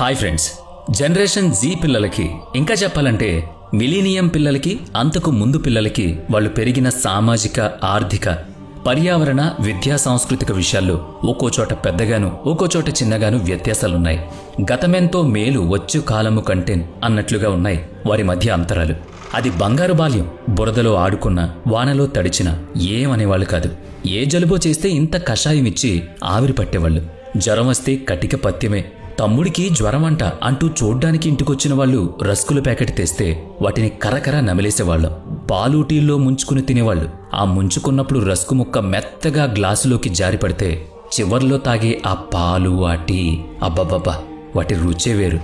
Hi friends. Generation G పిల్లలకి ఇంకా చెప్పాలంటే మిలీనియం పిల్లలకి అంతకు ముందు పిల్లలకి వాళ్ళు పెరిగిన సామాజిక ఆర్థిక పర్యావరణ విద్యా సాంస్కృతిక విషయాల్లో ఒక్కో చోట పెద్దగాను ఒక్కో చోట చిన్నగాను వ్యత్యాసాలున్నాయి. గతమెంతో మేలు వచ్చు కాలము కంటే అన్నట్లుగా ఉన్నాయి వారి మధ్య అంతరాలు. అది బంగారు బాల్యం బురదలో ఆడుకున్న వానలో తడిచిన ఏమనేవాళ్ళు కాదు. ఏ జలుబో చేస్తే ఇంత కషాయం ఇచ్చి ఆవిరి పట్టేవాళ్ళు. జ్వరం వస్తే కటిక పత్యమే తమ్ముడికి జ్వరమంట అంటూ చూడ్డానికి ఇంటికొచ్చిన వాళ్ళు రస్కుల ప్యాకెట్ తెస్తే వాటిని కరకర నమిలేసేవాళ్ళం. పాలు టీల్లో ముంచుకుని తినేవాళ్ళు. ఆ ముంచుకున్నప్పుడు రస్కు ముక్క మెత్తగా గ్లాసులోకి జారిపడితే చివర్లో తాగే ఆ పాలు ఆ టీ అబ్బబ్బబ్బా వాటి రుచే వేరు.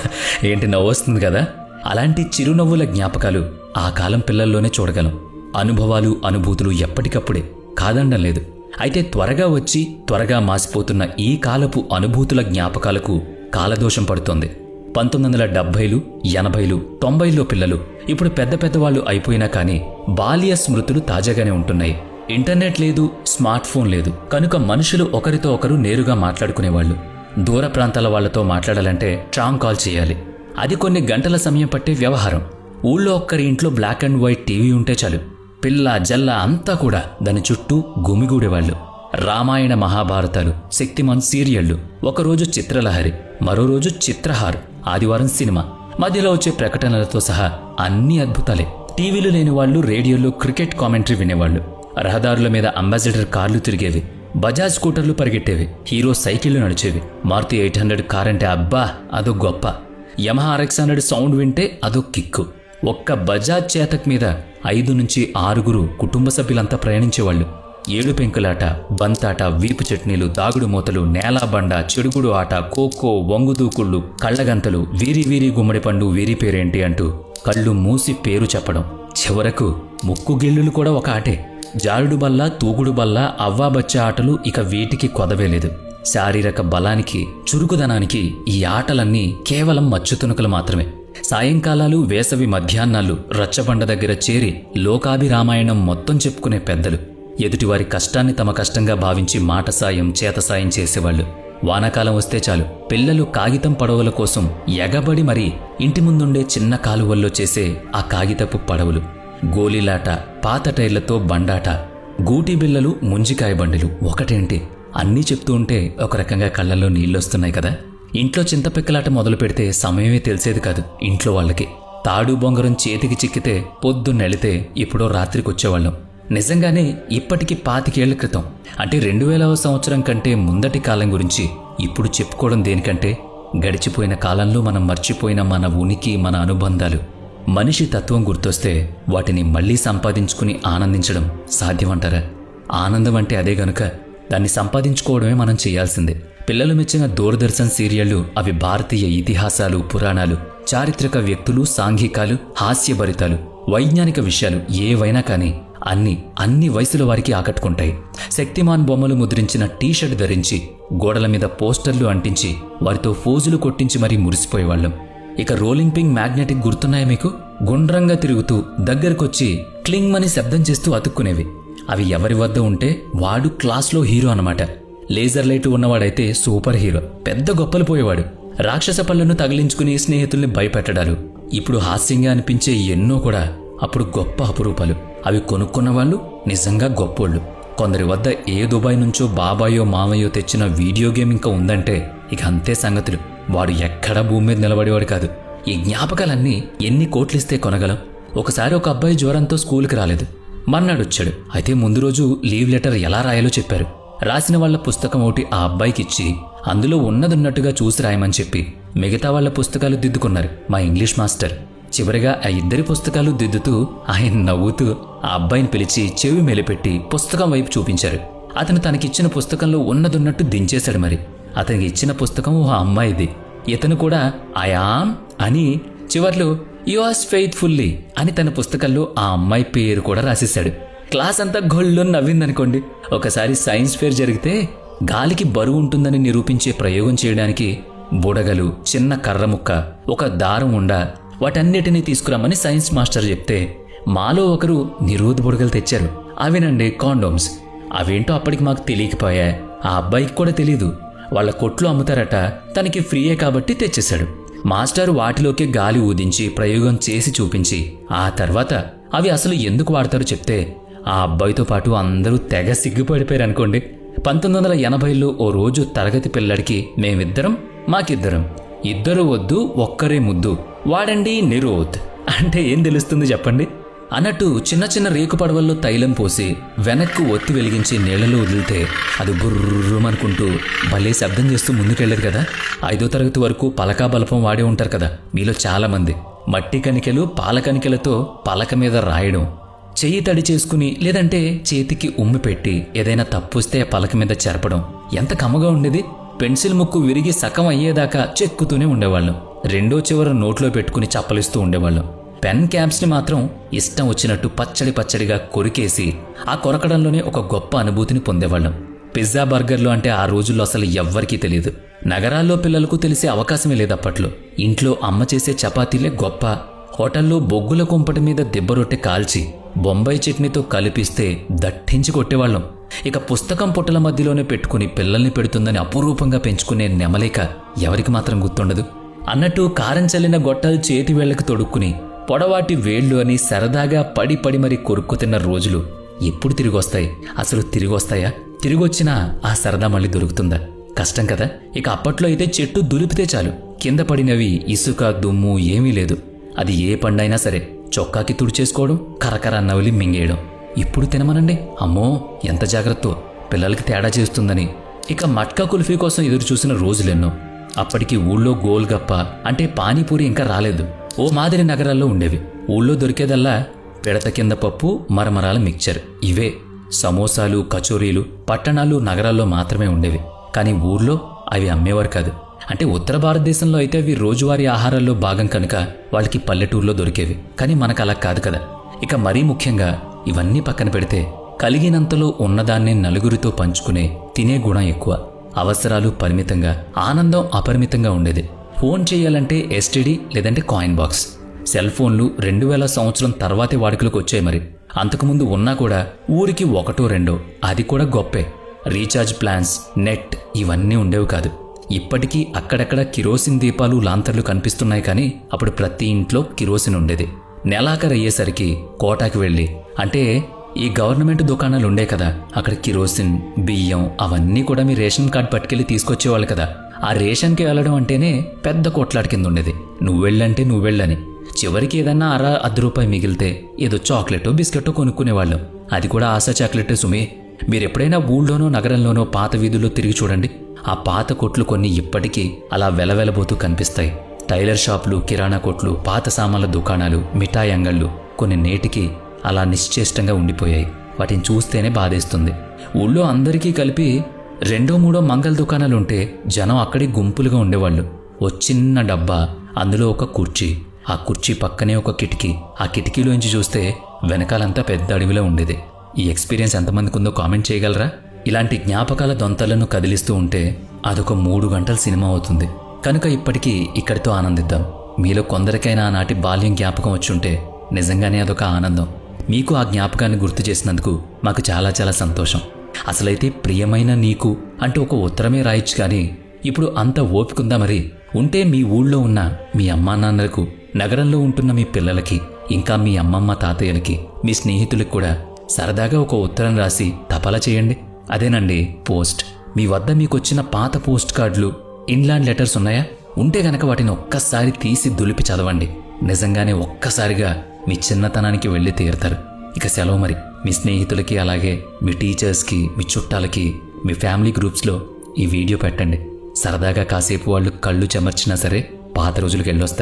ఏంటి నవ్వొస్తుంది కదా? అలాంటి చిరునవ్వుల జ్ఞాపకాలు ఆ కాలం పిల్లల్లోనే చూడగలం. అనుభవాలు అనుభూతులు ఎప్పటికప్పుడే. కాదండం లేదు. అయితే త్వరగా వచ్చి త్వరగా మాసిపోతున్న ఈ కాలపు అనుభూతుల జ్ఞాపకాలకు కాలదోషం పడుతోంది. పంతొమ్మిది వందల డెబ్బైలు ఎనభైలు తొంభైలో పిల్లలు ఇప్పుడు పెద్ద పెద్దవాళ్ళు అయిపోయినా కానీ బాల్య స్మృతులు తాజాగానే ఉంటున్నాయి. ఇంటర్నెట్ లేదు స్మార్ట్ ఫోన్ లేదు. కనుక మనుషులు ఒకరితో ఒకరు నేరుగా మాట్లాడుకునేవాళ్ళు. దూర ప్రాంతాల వాళ్ళతో మాట్లాడాలంటే ట్రాంగ్ కాల్ చేయాలి. అది కొన్ని గంటల సమయం పట్టే వ్యవహారం. ఊళ్ళో ఒక్కరి ఇంట్లో బ్లాక్ అండ్ వైట్ టీవీ ఉంటే చాలు. పిల్ల జల్ల అంతా కూడా దాని చుట్టూ గుమిగూడేవాళ్ళు. రామాయణ మహాభారతాలు శక్తిమాన్ సీరియళ్ళు ఒకరోజు చిత్రలహరి మరో రోజు చిత్రహార్ ఆదివారం సినిమా. మధ్యలో వచ్చే ప్రకటనలతో సహా అన్ని అద్భుతాలే. టీవీలు లేని వాళ్ళు రేడియోలో క్రికెట్ కామెంటరీ వినేవాళ్ళు. రహదారుల మీద అంబాసిడర్ కార్లు తిరిగేవి. బజాజ్ స్కూటర్లు పరిగెట్టేవి. హీరో సైకిళ్ళు నడిచేవి. మారుతి ఎయిట్ హండ్రెడ్ కార్ అంటే అబ్బా అదో గొప్ప. యమహా ఆర్ఎక్స్ హండ్రెడ్ సౌండ్ వింటే అదో కిక్కు. ఒక్క బజాజ్ చేతక్ మీద ఐదు నుంచి ఆరుగురు కుటుంబ సభ్యులంతా ప్రయాణించేవాళ్ళు. ఏడు పెంకులాట బంతాట వీపు చట్నీలు దాగుడు మూతలు నేలాబండ చెడుగుడు ఆట ఖోఖో వంగుదూకుళ్ళు కళ్ళగంతలు వీరి వీరి గుమ్మడి పండు వీరి పేరేంటి అంటూ కళ్ళు మూసి పేరు చెప్పడం. చివరకు ముక్కు గిల్లులు కూడా ఒక ఆటే. జారుడు బల్ల తూగుడు బల్ల అవ్వాబచ్చ ఆటలు ఇక వీటికి కొదవేలేదు శారీరక బలానికి చురుకుదనానికి ఈ ఆటలన్నీ కేవలం మచ్చుతునుకలు మాత్రమే. సాయంకాలాలు వేసవి మధ్యాహ్నాలు రచ్చబండ దగ్గర చేరి లోకాభిరామాయణం మొత్తం చెప్పుకునే పెద్దలు. ఎదుటివారి కష్టాన్ని తమ కష్టంగా భావించి మాట సాయం చేత సాయం చేసేవాళ్ళు. వానాకాలం వస్తే చాలు. పిల్లలు కాగితం పడవల కోసం ఎగబడి మరీ ఇంటి ముందుండే చిన్న కాలువల్లో చేసే ఆ కాగితపు పడవలు. గోలీలాట పాత టైర్లతో బండాట గూటి బిల్లలు ముంజికాయ బండిలు. ఒకటేంటి? అన్నీ చెప్తూ ఉంటే ఒక రకంగా కళ్ళల్లో నీళ్ళొస్తున్నాయి కదా? ఇంట్లో చింతపిక్కలాట మొదలు పెడితే సమయమే తెలిసేది కాదు. ఇంట్లో వాళ్ళకి. తాడు బొంగరం చేతికి చిక్కితే పొద్దున్నెళితే ఇప్పుడో రాత్రికి వచ్చేవాళ్ళం నిజంగానే ఇప్పటికి పాతికేళ్ళ క్రితం. అంటే రెండు వేలవ సంవత్సరం కంటే ముందటి కాలం గురించి ఇప్పుడు చెప్పుకోవడం దేనికంటే గడిచిపోయిన కాలంలో మనం మర్చిపోయిన మన ఉనికి మన అనుబంధాలు. మనిషి తత్వం గుర్తొస్తే వాటిని మళ్ళీ సంపాదించుకుని ఆనందించడం సాధ్యమంటారా? ఆనందం అంటే అదే గనుక దాన్ని సంపాదించుకోవడమే మనం చేయాల్సిందే. పిల్లలు మెచ్చిన దూరదర్శన్ సీరియళ్ళు అవి భారతీయ ఇతిహాసాలు పురాణాలు చారిత్రక వ్యక్తులు సాంఘికాలు హాస్యభరితాలు వైజ్ఞానిక విషయాలు ఏవైనా కానీ అన్ని అన్ని వయసుల వారికి ఆకట్టుకుంటాయి. శక్తిమాన్ బొమ్మలు ముద్రించిన టీషర్ట్ ధరించి గోడల మీద పోస్టర్లు అంటించి వారితో ఫోజులు కొట్టించి మరీ మురిసిపోయేవాళ్ళం. ఇక రోలింగ్ పింగ్ మ్యాగ్నెటిక్ గుర్తున్నాయా మీకు? గుండ్రంగా తిరుగుతూ దగ్గరకొచ్చి క్లింగ్ మని శబ్దం చేస్తూ అతుక్కునేవి. అవి ఎవరి వద్ద ఉంటే వాడు క్లాస్లో హీరో అనమాట లేజర్ లైట్ ఉన్నవాడైతే సూపర్ హీరో. పెద్ద గొప్పలు పోయేవాడు. రాక్షస పళ్ళను తగిలించుకుని స్నేహితుల్ని భయపెట్టడాలు. ఇప్పుడు హాస్యంగా అనిపించే ఎన్నో కూడా అప్పుడు గొప్ప అపురూపాలు. అవి కొనుక్కున్న వాళ్ళు నిజంగా గొప్పోళ్ళు. కొందరి వద్ద ఏ దుబాయ్ నుంచో బాబాయో మామయ్యో తెచ్చిన వీడియో గేమ్ ఇంకా ఉందంటే ఇక అంతే సంగతులు. వాడు ఎక్కడా భూమి మీద నిలబడేవాడు కాదు. ఈ జ్ఞాపకాలన్నీ ఎన్ని కోట్లిస్తే కొనగలం? ఒకసారి ఒక అబ్బాయి జ్వరంతో స్కూల్కి రాలేదు. మర్నాడు వచ్చాడు అయితే ముందు రోజు లీవ్ లెటర్ ఎలా రాయాలో చెప్పారు. రాసిన వాళ్ళ పుస్తకం ఒకటి ఆ అబ్బాయికి ఇచ్చి అందులో ఉన్నదున్నట్టుగా చూసి రాయమని చెప్పి మిగతా వాళ్ళ పుస్తకాలు దిద్దుకున్నారు మా ఇంగ్లీష్ మాస్టర్. చివరిగా ఆ ఇద్దరి పుస్తకాలు దిద్దుతూ ఆయన నవ్వుతూ ఆ అబ్బాయిని పిలిచి చెవి మెలిపెట్టి పుస్తకం వైపు చూపించారు. అతను తనకిచ్చిన పుస్తకంలో ఉన్నదున్నట్టు దించేశాడు మరి. అతనికి ఇచ్చిన పుస్తకం ఓ అమ్మాయిది. ఇతను కూడా ఐఆమ్ అని చివర్లో యువర్స్ ఫెయిత్ఫుల్లీ అని తన పుస్తకంలో ఆ అమ్మాయి పేరు కూడా రాసేశాడు. క్లాస్ అంతా గొళ్ళు నవ్విందనుకోండి. ఒకసారి సైన్స్ ఫేర్ జరిగితే గాలికి బరువు ఉంటుందని నిరూపించే ప్రయోగం చేయడానికి బుడగలు చిన్న కర్ర ముక్క ఒక దారం ఉండ వాటన్నిటినీ తీసుకురామని సైన్స్ మాస్టర్ చెప్తే మాలో ఒకరు నిరోధ బుడగలు తెచ్చారు. అవేనండి కాండోమ్స్. అవేంటో అప్పటికి మాకు తెలియకపోయా ఆ అబ్బాయికి కూడా తెలీదు. వాళ్ళ కొట్లు అమ్ముతారట. తనకి ఫ్రీయే కాబట్టి తెచ్చేశాడు. మాస్టర్ వాటిలోకి గాలి ఊదించి ప్రయోగం చేసి చూపించి ఆ తర్వాత అవి అసలు ఎందుకు వాడతారో చెప్తే ఆ అబ్బాయితో పాటు అందరూ తెగ సిగ్గుపడిపోయారు అనుకోండి. పంతొమ్మిది వందల ఎనభైలో ఓ రోజు తరగతి పిల్లడికి మేమిద్దరం మాకిద్దరం. ఇద్దరు వద్దు ఒక్కరే ముద్దు. వాడండి నిరోధ్ అంటే ఏం తెలుస్తుంది చెప్పండి? అన్నట్టు చిన్న చిన్న రేకు పడవల్లో తైలం పోసి వెనక్కు ఒత్తి వెలిగించి నీళ్ళలో వదిలితే అది బుర్రుమనుకుంటూ భలే శబ్దం చేస్తూ ముందుకెళ్ళదు కదా? ఐదో తరగతి వరకు పలకా బలపం వాడే ఉంటారు కదా? మీలో చాలామంది మట్టి కణికలు పాల కణికలతో పలక మీద రాయడం. చెయ్యి తడి చేసుకుని లేదంటే చేతికి ఉమ్మి పెట్టి ఏదైనా తప్పుస్తే పలక మీద చెరపడం. ఎంత కమ్మగా ఉండేది. పెన్సిల్ ముక్కు విరిగి సగం అయ్యేదాకా చెక్కుతూనే ఉండేవాళ్ళం. రెండో చివర నోట్లో పెట్టుకుని చప్పలిస్తూ ఉండేవాళ్ళం. పెన్ క్యాప్స్ని మాత్రం ఇష్టం వచ్చినట్టు పచ్చడి పచ్చడిగా కొరికేసి ఆ కొరకడంలోనే ఒక గొప్ప అనుభూతిని పొందేవాళ్ళం. పిజ్జా బర్గర్లు అంటే ఆ రోజుల్లో అసలు ఎవ్వరికీ తెలియదు. నగరాల్లో పిల్లలకు తెలిసే అవకాశమే లేదు అప్పట్లో. ఇంట్లో అమ్మ చేసే చపాతీలే గొప్ప. హోటల్లో బొగ్గుల కుంపటి మీద దిబ్బరొట్టె కాల్చి బొంబాయి చట్నీతో కలిపిస్తే దట్టించి కొట్టేవాళ్ళం. ఇక పుస్తకం పుట్టల మధ్యలోనే పెట్టుకుని పిల్లల్ని పెడుతుందని అపురూపంగా పెంచుకునే నెమలేక ఎవరికి మాత్రం గుర్తుండదు. అన్నట్టు కారం చల్లిన గొట్టాలు చేతి వేళ్ళకు తొడుక్కుని పొడవాటి వేళ్ళు అని సరదాగా పడి పడి మరి కొరుక్కు తిన్న రోజులు ఎప్పుడు తిరిగొస్తాయి? అసలు తిరిగొస్తాయా? తిరిగొచ్చినా ఆ సరదా మళ్ళీ దొరుకుతుందా? కష్టం కదా? ఇక అప్పట్లో అయితే చెట్టు దులిపితే చాలు. కింద పడినవి ఇసుక దుమ్ము ఏమీ లేదు. అది ఏ పండైనా సరే. చొక్కాకి తుడిచేసుకోవడం కరకర నవిలి మింగేయడం. ఇప్పుడు తినమనండి. అమ్మో ఎంత జాగ్రత్తో. పిల్లలకి తేడా చేస్తుందని. ఇక మట్కా కుల్ఫీ కోసం ఎదురు చూసిన రోజులెన్నో. అప్పటికి ఊళ్ళో గోల్గప్ప అంటే పానీపూరి ఇంకా రాలేదు. ఓ మాదిరి నగరాల్లో ఉండేవి. ఊళ్ళో దొరికేదల్లా పిడత కింద పప్పు మరమరాల మిక్చర్. ఇవే. సమోసాలు కచోరీలు పట్టణాలు నగరాల్లో మాత్రమే ఉండేవి. కానీ ఊర్లో అవి అమ్మేవారు కాదు. అంటే ఉత్తర భారతదేశంలో అయితే అవి రోజువారీ ఆహారాల్లో భాగం కనుక వాళ్ళకి పల్లెటూరులో దొరికేవి. కానీ మనకు అలా కాదు కదా. ఇక మరీ ముఖ్యంగా ఇవన్నీ పక్కన పెడితే కలిగినంతలో ఉన్నదాన్ని నలుగురితో పంచుకునే తినే గుణం ఎక్కువ. అవసరాలు పరిమితంగా ఆనందం అపరిమితంగా ఉండేది. ఫోన్ చేయాలంటే ఎస్టీడీ లేదంటే కాయిన్ బాక్స్. సెల్ ఫోన్లు రెండు వేల సంవత్సరం తర్వాతే వాడుకలోకి వచ్చాయి మరి. అంతకుముందు ఉన్నా కూడా ఊరికి ఒకటో రెండో అది కూడా గొప్పే. రీఛార్జ్ ప్లాన్స్ నెట్ ఇవన్నీ ఉండేవి కాదు. ఇప్పటికీ అక్కడక్కడ కిరోసిన్ దీపాలు లాంతర్లు కనిపిస్తున్నాయి కానీ అప్పుడు ప్రతి ఇంట్లో కిరోసిన్ ఉండేది. నెలాఖరు అయ్యేసరికి కోటాకి వెళ్ళి. అంటే ఈ గవర్నమెంట్ దుకాణాలు ఉండే కదా అక్కడ కిరోసిన్ బియ్యం అవన్నీ కూడా మీ రేషన్ కార్డ్ పట్టుకెళ్ళి తీసుకొచ్చేవాళ్ళు కదా. ఆ రేషన్కి వెళ్ళడం అంటేనే పెద్ద కొట్లాడి కింద ఉండేది. నువ్వు వెళ్ళంటే నువ్వు వెళ్ళని. చివరికి ఏదన్నా అర అర్ధ రూపాయి మిగిలితే ఏదో చాక్లెటో బిస్కెటో కొనుక్కునేవాళ్ళం. అది కూడా ఆశా చాక్లెటే సుమే. మీరు ఎప్పుడైనా ఊళ్ళోనో నగరంలోనో పాత వీధుల్లో తిరిగి చూడండి. ఆ పాత కొట్లు కొన్ని ఇప్పటికీ అలా వెలవెలబోతూ కనిపిస్తాయి. టైలర్ షాపులు కిరాణా కొట్లు పాత సామాన్ల దుకాణాలు మిఠాయి అంగళ్ళు కొన్ని నేటికి అలా నిశ్చేష్టంగా ఉండిపోయాయి. వాటిని చూస్తేనే బాధేస్తుంది. ఊళ్ళో అందరికీ కలిపి రెండో మూడో మంగళ దుకాణాలుంటే జనం అక్కడే గుంపులుగా ఉండేవాళ్ళు. ఓ చిన్న డబ్బా అందులో ఒక కుర్చీ. ఆ కుర్చీ పక్కనే ఒక కిటికీ. ఆ కిటికీలోంచి చూస్తే వెనకాలంతా పెద్ద అడవిలో ఉండేది. ఈ ఎక్స్పీరియన్స్ ఎంతమందికి ఉందో కామెంట్ చేయగలరా? ఇలాంటి జ్ఞాపకాల దొంతలను కదిలిస్తూ ఉంటే అదొక మూడు గంటల సినిమా అవుతుంది. కనుక ఇప్పటికీ ఇక్కడితో ఆనందిద్దాం. మీలో కొందరికైనా ఆనాటి బాల్యం జ్ఞాపకం వచ్చుంటే నిజంగానే అదొక ఆనందం. మీకు ఆ జ్ఞాపకాన్ని గుర్తు చేసినందుకు మాకు చాలా చాలా సంతోషం. అసలైతే ప్రియమైన నీకు అంటూ ఒక ఉత్తరమే రాయొచ్చు కానీ ఇప్పుడు అంత ఓపికందా మరి? ఉంటే మీ ఊళ్ళో ఉన్న మీ అమ్మా నాన్నలకు నగరంలో ఉంటున్న మీ పిల్లలకి ఇంకా మీ అమ్మమ్మ తాతయ్యలకి మీ స్నేహితులకు కూడా సరదాగా ఒక ఉత్తరం రాసి తపాలా చేయండి. అదేనండి పోస్ట్. మీ వద్ద మీకు వచ్చిన పాత పోస్ట్ కార్డులు ఇన్లాండ్ లెటర్స్ ఉన్నాయా? ఉంటే గనక వాటిని ఒక్కసారి తీసి దులిపి చదవండి. నిజంగానే ఒక్కసారిగా మీ చిన్నతనానికి వెళ్ళి తీరుతారు. ఇక సెలవు మరి. మీ స్నేహితులకి అలాగే మీ టీచర్స్కి మీ చుట్టాలకి మీ ఫ్యామిలీ గ్రూప్స్లో ఈ వీడియో పెట్టండి. సరదాగా కాసేపు వాళ్ళు కళ్ళు చెమర్చినా సరే పాత రోజులకు వెళ్ళొస్తారు.